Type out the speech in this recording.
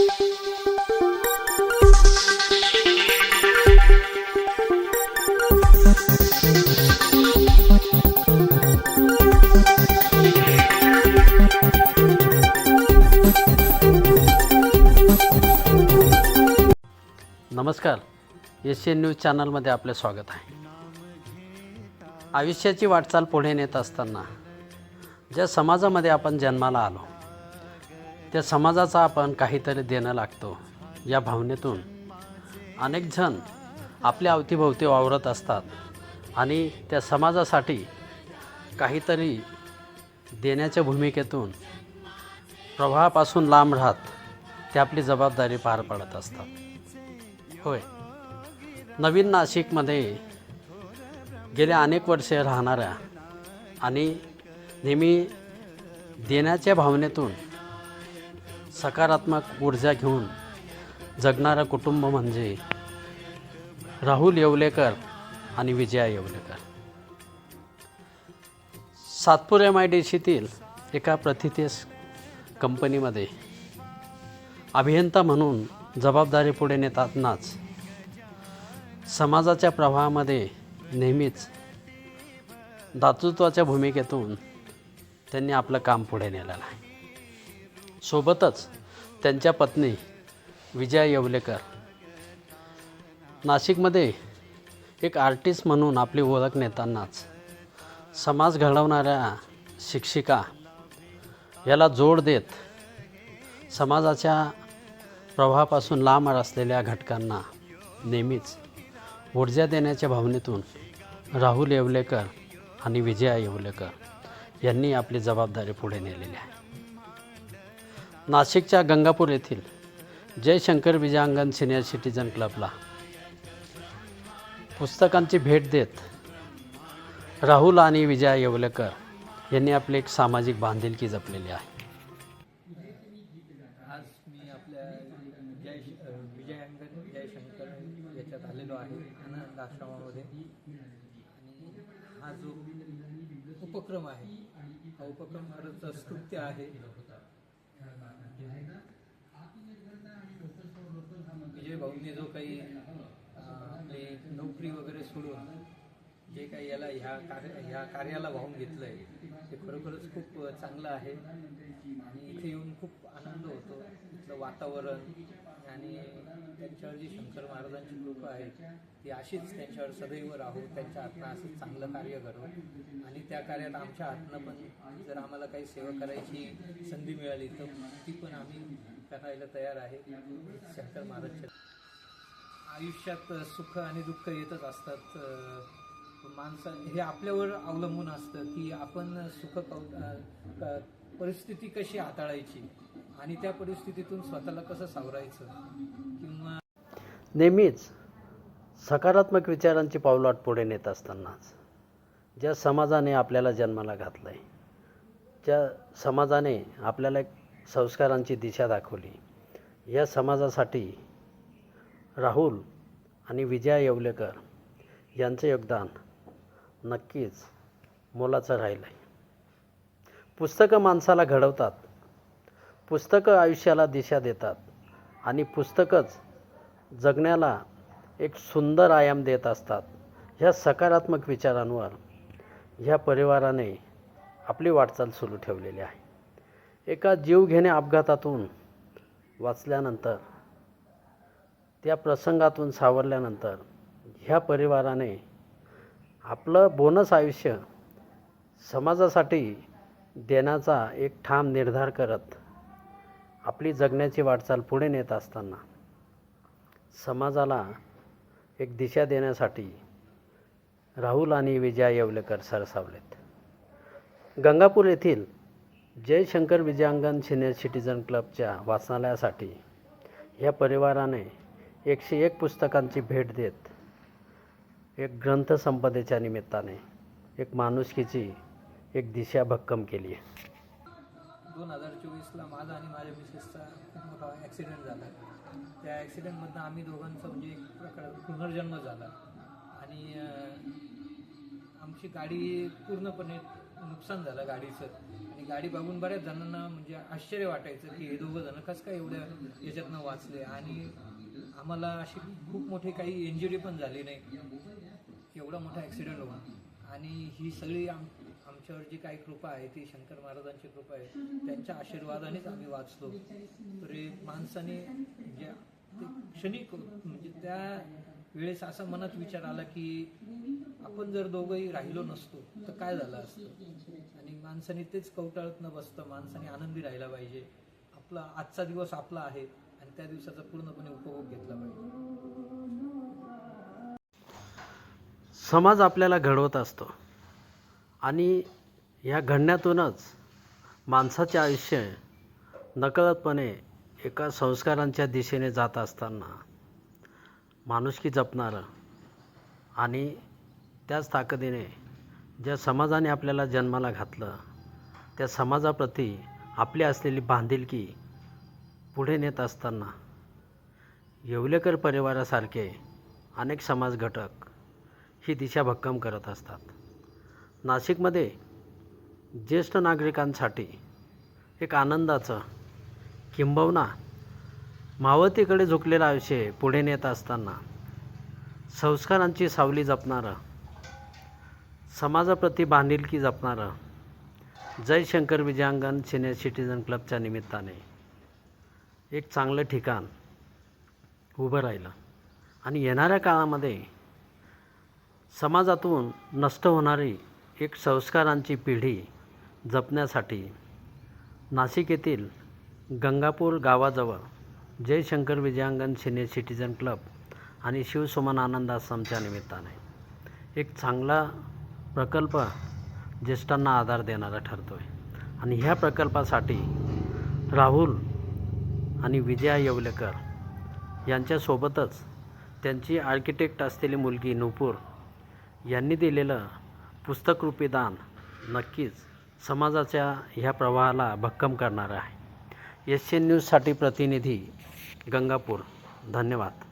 नमस्कार. S N news चॅनलमध्ये आपले स्वागत आहे. आयुष्याची वाटचाल पुढे नेत असताना ज्या समाजामध्ये आपण जन्माला आलो त्या समाजाचा आपण काहीतरी देणं लागतो या भावनेतून. अनेकजण आपल्या अवतीभोवती वावरत असतात आणि त्या समाजासाठी काहीतरी देण्याच्या भूमिकेतून प्रवाहापासून लांब राहत ते आपली जबाबदारी पार पाडत असतात. होय. नवीन नाशिकमध्ये गेल्या अनेक वर्षे राहणाऱ्या आणि नेहमी देण्याच्या भावनेतून सकारात्मक ऊर्जा घेऊन जगणारं कुटुंब म्हणजे राहुल येवलेकर आणि Vijaya Yevlekar. Satpur M I D सीतील एका प्रतिथेस कंपनीमध्ये अभियंता म्हणून जबाबदारी पुढे नेतानाच समाजाच्या प्रवाहामध्ये नेहमीच दातृत्वाच्या भूमिकेतून त्यांनी आपलं काम पुढे नेलेलं आहे सोबतच त्यांच्या पत्नी विजया येवलेकर. नाशिकमध्ये एक आर्टिस्ट म्हणून आपली ओळख नेतानाच समाज घडवणाऱ्या शिक्षिका याला जोड देत समाजाच्या प्रवाहापासून लांब असलेल्या घटकांना नेहमीच ऊर्जा देण्याच्या भावनेतून राहुल येवलेकर आणि विजया येवलेकर यांनी आपली जबाबदारी पुढे नेलेली आहे. नाशिकच्या गंगापूर येथील जयशंकर विजयाङ्गन सिनियर सिटीजन क्लबला पुस्तकांची भेट देत राहुल आणि विजया येवलेकर यांनी आपली एक सामाजिक बांधिलकी जपलेली आहे. आज मी आपल्या जय अ, जयशंकर याच्यात आलेलो आहे अनाथ आश्रमामध्ये आणि हा जो उपक्रम आहे हा उपक्रम खरंच स्तुत्य आहे. विजय भाऊंनी जो काही अ, आपली नोकरी वगैरे सोडून जे काही याला ह्या कार्य ह्या कार्याला वाहून घेतलं आहे ते खरोखरच खूप चांगलं आहे. आणि इथे येऊन खूप वातावरण आणि त्यांच्यावर जी शंकर महाराजांची कृपा आहे ती अशीच त्यांच्यावर सदैव राहू त्यांच्या हातनं असंच चांगलं कार्य करू. आणि त्या कार्यात आमच्या हातनं पण जर आम्हाला काही सेवा करायची संधी मिळाली तर ती पण आम्ही करायला तयार आहे. शंकर महाराजच्या आयुष्यात सुख आणि दुःख येतच असतात. माणसं हे आपल्यावर अवलंबून असतं की आपण सुख परिस्थिती कशी हाताळायची? आणि त्या परिस्थितीतून स्वतःला कसं सावरायचं? किंवा नेहमीच सकारात्मक विचारांची पावलाट पुढे नेत असतानाच ज्या समाजाने आपल्याला जन्माला घातलं आहे ज्या समाजाने आपल्याला एक संस्कारांची दिशा दाखवली या समाजासाठी राहुल आणि विजया येवलेकर यांचं योगदान नक्कीच मोलाचं राहिलं आहे पुस्तकं माणसाला घडवतात पुस्तकं आयुष्याला दिशा देतात आणि पुस्तकंच जगण्याला एक सुंदर आयाम देत असतात. ह्या सकारात्मक विचारांवर ह्या परिवाराने आपली वाटचाल सुरू ठेवलेली आहे. एका जीवघेण्या अपघातातून वाचल्यानंतर त्या प्रसंगातून सावरल्यानंतर ह्या परिवाराने आपलं बोनस आयुष्य समाजासाठी देण्याचा एक ठाम निर्धार करत आपली जगण्याची वाटचाल पुढे नेत असताना समाजाला एक दिशा देण्यासाठी राहुल आणि विजया येवलेकर सरसावलेत. गंगापूर येथील जयशंकर विजयांगन सिनियर सिटीजन क्लबच्या वाचनालयासाठी या परिवाराने एकशे एक पुस्तकांची भेट देत एक ग्रंथसंपदेच्या निमित्ताने एक माणुसकीची एक दिशा भक्कम केली आहे. दोन हजार चोवीसला माझा आणि माझ्या मिसेसचा खूप मोठा ॲक्सिडेंट झाला. त्या ॲक्सिडेंटमधनं आम्ही दोघांचा म्हणजे एक प्रकार पुनर्जन्म झाला. आणि आमची गाडी पूर्णपणे नुकसान झालं गाडीचं. आणि गाडी बघून बऱ्याच जणांना म्हणजे आश्चर्य वाटायचं की हे दोघं जण कसं काय एवढ्या याच्यातनं वाचले. आणि आम्हाला अशी खूप मोठी काही इंजुरी पण झाली नाही. एवढा मोठा ॲक्सिडेंट होऊन. आणि ही सगळी आम आमच्यावर जी काही कृपा आहे ती शंकर महाराजांची कृपा आहे त्यांच्या आशीर्वादानेच आम्ही वाचलो. तरी माणसाने म्हणजे ज्या क्षणिक म्हणजे त्या वेळेस असा मनात विचार आला की आपण जर दोघंही राहिलो नसतो तर काय झालं असतं? आणि माणसाने तेच कवटाळत न बसतं माणसाने आनंदी राहिला पाहिजे. आपला आजचा दिवस आपला आहे आणि त्या दिवसाचा पूर्णपणे उपभोग घेतला पाहिजे. समाज आपल्याला घडवत असतो. आणि ह्या घडण्यातूनच माणसाचे आयुष्य नकळतपणे एका संस्कारांच्या दिशेने जात असताना माणुसकी जपणारं आणि त्याच ताकदीने ज्या समाजाने आपल्याला जन्माला घातलं त्या समाजाप्रती आपली असलेली बांधिलकी पुढे नेत असताना येवलेकर परिवारासारखे अनेक समाज घटक ही दिशा भक्कम करत असतात. नाशिकमध्ये ज्येष्ठ नागरिकांसाठी एक आनंदाचं किंबहुना मावतीकडे झुकलेलं आयुष्य पुढे नेत असताना. संस्कारांची सावली जपणारं समाजाप्रती बांधिलकी जपणारं जयशंकर विजयांगण सिनियर सिटीजन क्लबच्या निमित्ताने एक चांगलं ठिकाण उभं राहिलं. आणि येणाऱ्या काळामध्ये समाजातून नष्ट होणारी एक संस्कारांची पिढी जपण्यासाठी नाशिक येथील गंगापूर गावाजवळ Jayshankar Vijayangan senior citizen club आणि शिवसुमन आनंद आश्रमच्या निमित्ताने एक चांगला प्रकल्प ज्येष्ठांना आधार देणारा ठरतो आहे आणि ह्या प्रकल्पासाठी राहुल आणि विजया येवलेकर यांच्यासोबतच त्यांची आर्किटेक्ट असलेली मुलगी नूपूर यांनी दिलेलं पुस्तकरूपी दान नक्कीच समाजाच्या ह्या प्रवाहाला भक्कम करणारं आहे. एस एन न्यूजसाठी प्रतिनिधी गंगापूर. धन्यवाद.